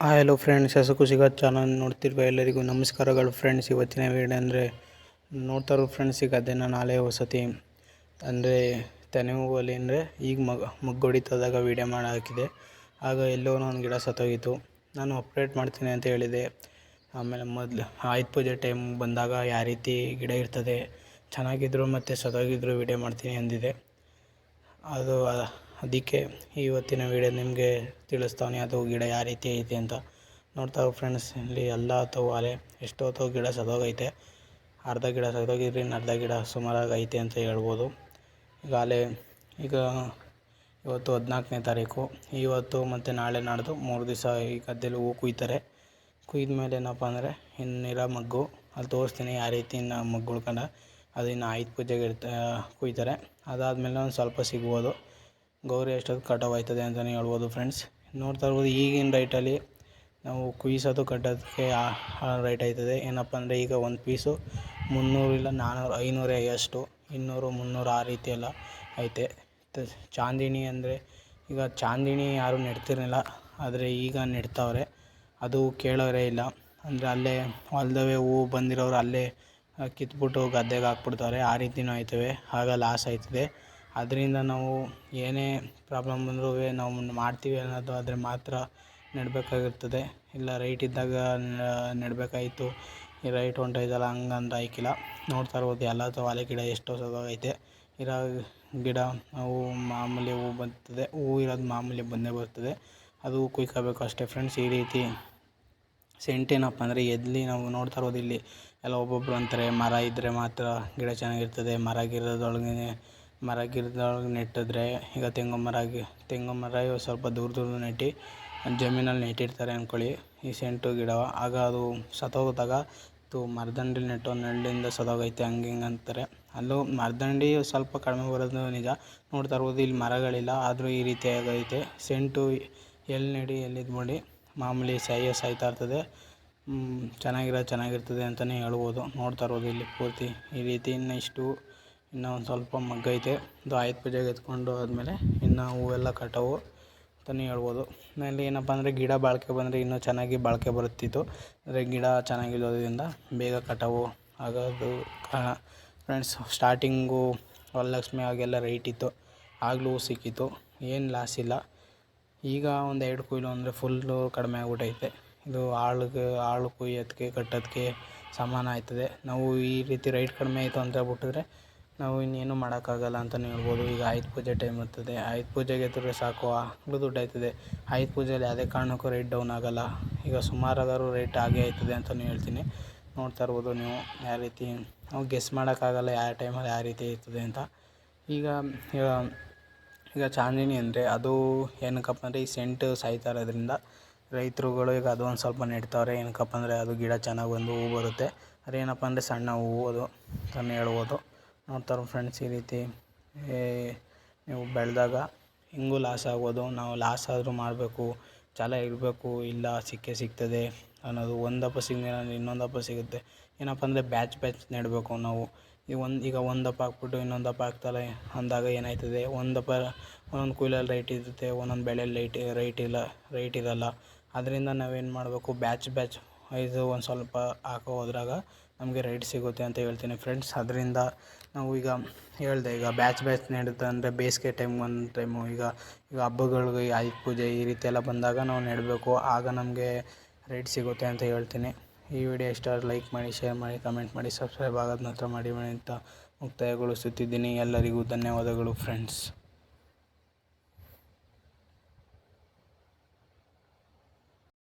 Hi hello friends ಹೆಸರು ಖುಷಿಗ channel ನೋಡ್ತಿರುವ ಎಲ್ಲರಿಗೂ ನಮಸ್ಕಾರಗಳು ಫ್ರೆಂಡ್ಸ್ ಇವತ್ತಿನ ವೀಡಿಯೋ ಅಂದರೆ ನೋಡ್ತಾರೋ ಫ್ರೆಂಡ್ಸ್ ಈಗ ಅದೇ ನಾನು ನಾಳೆ ವಸತಿ ಅಂದರೆ ತೆನೆ ಹೂವಲ್ಲಿ ಅಂದರೆ ಈಗ ಮಗ ಮಗ್ಗು ಹೊಡಿತದಾಗ ವೀಡಿಯೋ ಮಾಡಿ ಹಾಕಿದೆ ಆಗ ಎಲ್ಲೋ ಒಂದು ಗಿಡ ಸತ್ತೋಗಿತ್ತು. ನಾನು ಅಪ್ಡೇಟ್ ಮಾಡ್ತೀನಿ ಅಂತ ಹೇಳಿದೆ. ಆಮೇಲೆ ಮೊದಲು ಆಯುಧ ಪೂಜೆ ಟೈಮ್ ಬಂದಾಗ ಯಾವ ರೀತಿ ಗಿಡ ಇರ್ತದೆ, ಚೆನ್ನಾಗಿದ್ರು ಮತ್ತು ಸತ್ತೋಗಿದ್ರು ವೀಡಿಯೋ ಮಾಡ್ತೀನಿ ಅಂದಿದೆ. ಅದು ಅದಕ್ಕೆ ಇವತ್ತಿನ ವೀಡಿಯೋ ನಿಮಗೆ ತಿಳಿಸ್ತಾನೆ ಅದು ಗಿಡ ಯಾವ ರೀತಿ ಐತೆ ಅಂತ. ನೋಡ್ತಾ ಫ್ರೆಂಡ್ಸ್ ಇಲ್ಲಿ ಎಲ್ಲ ಅಥವಾ ಅಲೆ ಎಷ್ಟೊತ್ತು ಗಿಡ ಸದೋಗೈತೆ. ಅರ್ಧ ಗಿಡ ಸದೋಗಿದ್ರೆ ಇನ್ನು ಅರ್ಧ ಗಿಡ ಸುಮಾರಾಗಿ ಐತೆ ಅಂತ ಹೇಳ್ಬೋದು. ಈಗ ಅಲೆ, ಈಗ ಇವತ್ತು ಹದಿನಾಲ್ಕನೇ ತಾರೀಕು. ಇವತ್ತು ಮತ್ತು ನಾಳೆ ನಾಡ್ದು ಮೂರು ದಿವಸ ಈ ಗದ್ದೆಲಿ ಹೂ ಕುಯ್ತಾರೆ. ಕುಯ್ದ ಮೇಲೆ ಏನಪ್ಪ ಅಂದರೆ ಇನ್ನಿರೋ ಮಗ್ಗು ಅಲ್ಲಿ ತೋರಿಸ್ತೀನಿ ಯಾವ ರೀತಿ ಇನ್ನು ಮಗ್ಗುಳ್ಕಂಡು. ಅದು ಇನ್ನು ಆಯುಧ ಪೂಜೆಗೆ ಇರ್ತಾ ಕುಯ್ತಾರೆ. ಅದಾದಮೇಲೆ ಒಂದು ಸ್ವಲ್ಪ ಸಿಗ್ಬೋದು. ಗೌರಿ ಎಷ್ಟೊತ್ತು ಕಟಾವ್ ಆಯ್ತದೆ ಅಂತಲೇ ಹೇಳ್ಬೋದು ಫ್ರೆಂಡ್ಸ್ ನೋಡ್ತಾ ಇರ್ಬೋದು ಈಗಿನ ರೈಟಲ್ಲಿ ನಾವು ಕುಯ್ಸೋದು ಕಟ್ಟೋದಕ್ಕೆ ರೈಟ್ ಆಯ್ತದೆ. ಏನಪ್ಪ ಅಂದರೆ ಈಗ ಒಂದು ಪೀಸು ಮುನ್ನೂರು ಇಲ್ಲ ನಾನ್ನೂರು ಐನೂರೇ ಅಷ್ಟು, ಇನ್ನೂರು, ಮುನ್ನೂರು ಆ ರೀತಿ ಎಲ್ಲ ಐತೆ ಚಾಂದಿನಿ ಅಂದರೆ ಈಗ ಚಾಂದಿನಿ ಯಾರೂ ನೆಡ್ತಿರಲಿಲ್ಲ, ಆದರೆ ಈಗ ನೆಡ್ತಾವ್ರೆ. ಅದು ಕೇಳೋರೇ ಇಲ್ಲ. ಅಂದರೆ ಅಲ್ಲೇ ಹೊಲ್ದವೇ ಹೂವು ಬಂದಿರೋರು ಅಲ್ಲೇ ಕಿತ್ಬಿಟ್ಟು ಗದ್ದೆಗೆ ಹಾಕ್ಬಿಡ್ತಾರೆ. ಆ ರೀತಿಯೂ ಆಯ್ತವೆ. ಆಗ ಲಾಸ್ ಆಯ್ತದೆ. ಅದರಿಂದ ನಾವು ಏನೇ ಪ್ರಾಬ್ಲಮ್ ಬಂದ್ರೂ ನಾವು ಮಾಡ್ತೀವಿ ಅನ್ನೋದು ಆದರೆ ಮಾತ್ರ ನೆಡಬೇಕಾಗಿರ್ತದೆ. ಇಲ್ಲ ರೈಟ್ ಇದ್ದಾಗ ನೆಡಬೇಕಾಗಿತ್ತು ಈ ರೈಟ್ ಹೊಂಟೋಯ್ತಲ್ಲ ಹಂಗಂದ್ರೆ ಆಯ್ಕಿಲ್ಲ ನೋಡ್ತಾ ಇರ್ಬೋದು ಎಲ್ಲ ತವಾಲೆ ಗಿಡ ಎಷ್ಟು ಐತೆ ಇರೋ ಗಿಡ ಹೂವು ಮಾಮೂಲಿ ಹೂವು ಬರ್ತದೆ ಹೂವು ಇರೋದು ಮಾಮೂಲಿ ಬಂದೇ ಬರ್ತದೆ. ಅದು ಕುಯ್ಕೋಬೇಕು ಅಷ್ಟೇ ಫ್ರೆಂಡ್ಸ್. ಈ ರೀತಿ ಸೆಂಟ್ ಏನಪ್ಪ ಅಂದರೆ ಎಲ್ಲಿ ನಾವು ನೋಡ್ತಾ ಇರೋದು ಇಲ್ಲಿ ಎಲ್ಲ ಒಬ್ಬೊಬ್ರು ಅಂತಾರೆ. ಮರ ಇದ್ದರೆ ಮಾತ್ರ ಗಿಡ ಚೆನ್ನಾಗಿರ್ತದೆ. ಮರ ಗಿಡದೊಳಗೆ ಮರ ಗಿಡದೊಳಗೆ ನೆಟ್ಟಿದ್ರೆ ಈಗ ತೆಂಗು ಮರ ತೆಂಗು ಮರ ಸ್ವಲ್ಪ ದೂರ ದೂರ ನೆಟ್ಟು ಜಮೀನಲ್ಲಿ ನೆಟ್ಟಿರ್ತಾರೆ ಅಂದ್ಕೊಳ್ಳಿ. ಈ ಸೆಂಟು ಗಿಡ, ಆಗ ಅದು ಸತ್ತೋಗಿದಾಗ ತು ಮರದಂಡಿ ನೆಟ್ಟು ನೆರಳಿಂದ ಸತ್ತೋಗೈತೆ, ಹಂಗೆ ಹಿಂಗೆ ಅಂತಾರೆ. ಅಲ್ಲೂ ಮರದಂಡೆ ಸ್ವಲ್ಪ ಕಡಿಮೆ ಬರೋದು ನಿಜ. ನೋಡ್ತಾ ಇರ್ಬೋದು ಇಲ್ಲಿ ಮರಗಳಿಲ್ಲ, ಆದರೂ ಈ ರೀತಿಯಾಗೈತೆ ಸೆಂಟು ಎಲ್ಲಿ ನೆಡಿ, ಎಲ್ಲಿ ಇದು ಮಾಡಿ, ಮಾಮೂಲಿ ಸಾಯೋ ಸಾಯ್ತಾ ಇರ್ತದೆ. ಚೆನ್ನಾಗಿರೋ ಚೆನ್ನಾಗಿರ್ತದೆ ಅಂತಲೇ ಹೇಳ್ಬೋದು. ನೋಡ್ತಾ ಇರ್ಬೋದು ಇಲ್ಲಿ ಪೂರ್ತಿ ಈ ರೀತಿ ಇನ್ನು ಇಷ್ಟು ಇನ್ನೂ ಒಂದು ಸ್ವಲ್ಪ ಮಗ್ಗೈತೆ ಇದು ಆಯುಧ ಪೂಜೆಗೆ ಎತ್ಕೊಂಡು ಆದಮೇಲೆ ಇನ್ನು ಹೂವೆಲ್ಲ ಕಟಾವು ಅಂತಲೇ ಹೇಳ್ಬೋದು. ಆಮೇಲೆ ಏನಪ್ಪ ಅಂದರೆ ಗಿಡ ಬಾಳಿಕೆ ಬಂದರೆ ಇನ್ನೂ ಚೆನ್ನಾಗಿ ಬಾಳಿಕೆ ಬರುತ್ತಿತ್ತು. ಅಂದರೆ ಗಿಡ ಚೆನ್ನಾಗಿಲ್ಲೋದ್ರಿಂದ ಬೇಗ ಕಟಾವು ಆಗೋದು ಫ್ರೆಂಡ್ಸ್ ಸ್ಟಾರ್ಟಿಂಗು ವರಲಕ್ಷ್ಮಿ ಆಗೆಲ್ಲ ರೇಟ್ ಇತ್ತು. ಆಗಲೂ ಸಿಕ್ಕಿತ್ತು. ಏನು ಲಾಸ್ ಇಲ್ಲ. ಈಗ ಒಂದು ಎರಡು ಕುಯ್ಲು ಅಂದರೆ ಫುಲ್ಲು ಕಡಿಮೆ ಆಗ್ಬಿಟ್ಟೈತೆ ಇದು ಆಳಿಗೆ ಆಳು ಕುಯ್ಯೋದಕ್ಕೆ ಕಟ್ಟೋದಕ್ಕೆ ಸಮಾನ ಆಯ್ತದೆ ನಾವು ಈ ರೀತಿ ರೈಟ್ ಕಡಿಮೆ ಆಯಿತು ಅಂತ ಬಿಟ್ಟಿದ್ರೆ ನಾವು ಇನ್ನೇನು ಮಾಡೋಕ್ಕಾಗಲ್ಲ ಅಂತಲೇ ಹೇಳ್ಬೋದು. ಈಗ ಆಯುಧ ಪೂಜೆ ಟೈಮ್ ಇರ್ತದೆ. ಆಯುಧ ಪೂಜೆಗೆ ಎತ್ತಿದ್ರೆ ಸಾಕು ಆಗಲೂ ದುಡ್ಡು ಆಯ್ತದೆ. ಆಯುಧ ಪೂಜೆಯಲ್ಲಿ ಯಾವುದೇ ಕಾರಣಕ್ಕೂ ರೇಟ್ ಡೌನ್ ಆಗೋಲ್ಲ. ಈಗ ಸುಮಾರಾದರೂ ರೇಟ್ ಆಗೇ ಆಯ್ತದೆ ಅಂತಲೇ ಹೇಳ್ತೀನಿ. ನೋಡ್ತಾ ಇರ್ಬೋದು ನೀವು ಯಾವ ರೀತಿ, ನಾವು ಗೆಸ್ ಮಾಡೋಕ್ಕಾಗಲ್ಲ ಯಾವ ಟೈಮಲ್ಲಿ ಯಾವ ರೀತಿ ಇರ್ತದೆ ಅಂತ. ಈಗ ಈಗ ಚಾಂದಿನಿ ಅಂದರೆ ಅದು ಏನಕ್ಕಪ್ಪ ಅಂದರೆ ಈ ಸೆಂಟ್ ಸಾಯ್ತಾ ಇರೋದ್ರಿಂದ ರೈತರುಗಳು ಈಗ ಅದು ಒಂದು ಸ್ವಲ್ಪ ನೆಡ್ತಾವ್ರೆ. ಏನಕ್ಕಪ್ಪ ಅಂದರೆ ಅದು ಗಿಡ ಚೆನ್ನಾಗಿ ಬಂದು ಹೂ ಬರುತ್ತೆ. ಅದೇನಪ್ಪ ಅಂದರೆ ಸಣ್ಣ ಹೂವು ಅದು ಅಂತಲೇ ಹೇಳ್ಬೋದು. ನೋಡ್ತಾರೆ ಫ್ರೆಂಡ್ಸ್ ಈ ರೀತಿ. ನೀವು ಬೆಳೆದಾಗ ಹಿಂಗೂ ಲಾಸ್ ಆಗೋದು, ನಾವು ಲಾಸ್ ಆದರೂ ಮಾಡಬೇಕು, ಛಲ ಇರಬೇಕು ಇಲ್ಲ ಸಿಕ್ಕೇ ಸಿಗ್ತದೆ ಅನ್ನೋದು ಸಿಗಲಿಲ್ಲ ಅಂದರೆ ಇನ್ನೊಂದಪ್ಪ ಸಿಗುತ್ತೆ. ಏನಪ್ಪ ಅಂದರೆ ಬ್ಯಾಚ್ ಬ್ಯಾಚ್ ನೆಡಬೇಕು ನಾವು. ಈಗ ಒಂದು, ಈಗ ಒಂದಪ್ಪ ಹಾಕ್ಬಿಟ್ಟು ಇನ್ನೊಂದಪ್ಪ ಹಾಕ್ತಾರೆ ಅಂದಾಗ ಏನಾಯ್ತದೆ? ಒಂದಪ್ಪ ಒಂದೊಂದು ಕುಯ್ಲಲ್ಲಿ ರೈಟ್ ಇರುತ್ತೆ, ಒಂದೊಂದು ಬೆಳೆಯಲ್ಲಿ ರೈಟ್ ರೈಟ್ ಇಲ್ಲ ರೈಟ್ ಇರಲ್ಲ. ಅದರಿಂದ ನಾವೇನು ಮಾಡಬೇಕು? ಬ್ಯಾಚ್ ಬ್ಯಾಚ್ ಇದು ಒಂದು ಸ್ವಲ್ಪ ಹಾಕೋ ಹೋದ್ರಾಗ ನಮಗೆ ರೈಟ್ ಸಿಗುತ್ತೆ ಅಂತ ಹೇಳ್ತೀನಿ ಫ್ರೆಂಡ್ಸ್ ಅದರಿಂದ ನಾವು ಈಗ ಹೇಳಿದೆ, ಈಗ ಬ್ಯಾಚ್ ಬ್ಯಾಚ್ ನೆಡುತ್ತೆ ಅಂದರೆ ಬೇಸಿಗೆ ಟೈಮ್ ಒಂದು ಟೈಮು ಈಗ ಈಗ ಹಬ್ಬಗಳ್ಗೆ ಆಯುಧ ಪೂಜೆ ಈ ರೀತಿ ಎಲ್ಲ ಬಂದಾಗ ನಾವು ನೆಡಬೇಕು. ಆಗ ನಮಗೆ ರೈಟ್ ಸಿಗುತ್ತೆ ಅಂತ ಹೇಳ್ತೀನಿ. ಈ ವಿಡಿಯೋ ಇಷ್ಟ ಲೈಕ್ ಮಾಡಿ ಶೇರ್ ಮಾಡಿ ಕಮೆಂಟ್ ಮಾಡಿ ಸಬ್ಸ್ಕ್ರೈಬ್ ಆಗೋದು ಮಾತ್ರ ಮಾಡಿ ಅಂತ ಮುಕ್ತಾಯಗೊಳಿಸುತ್ತಿದ್ದೀನಿ. ಎಲ್ಲರಿಗೂ ಧನ್ಯವಾದಗಳು ಫ್ರೆಂಡ್ಸ್